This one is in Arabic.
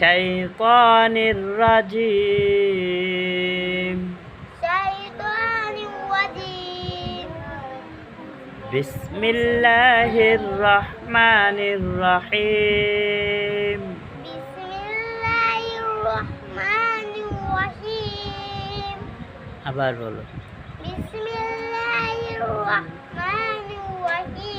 شيطان الرجيم شيطان الرجيم بسم الله الرحمن الرحيم بسم الله الرحمن الرحيم আবার বলো بسم الله الرحمن الرحيم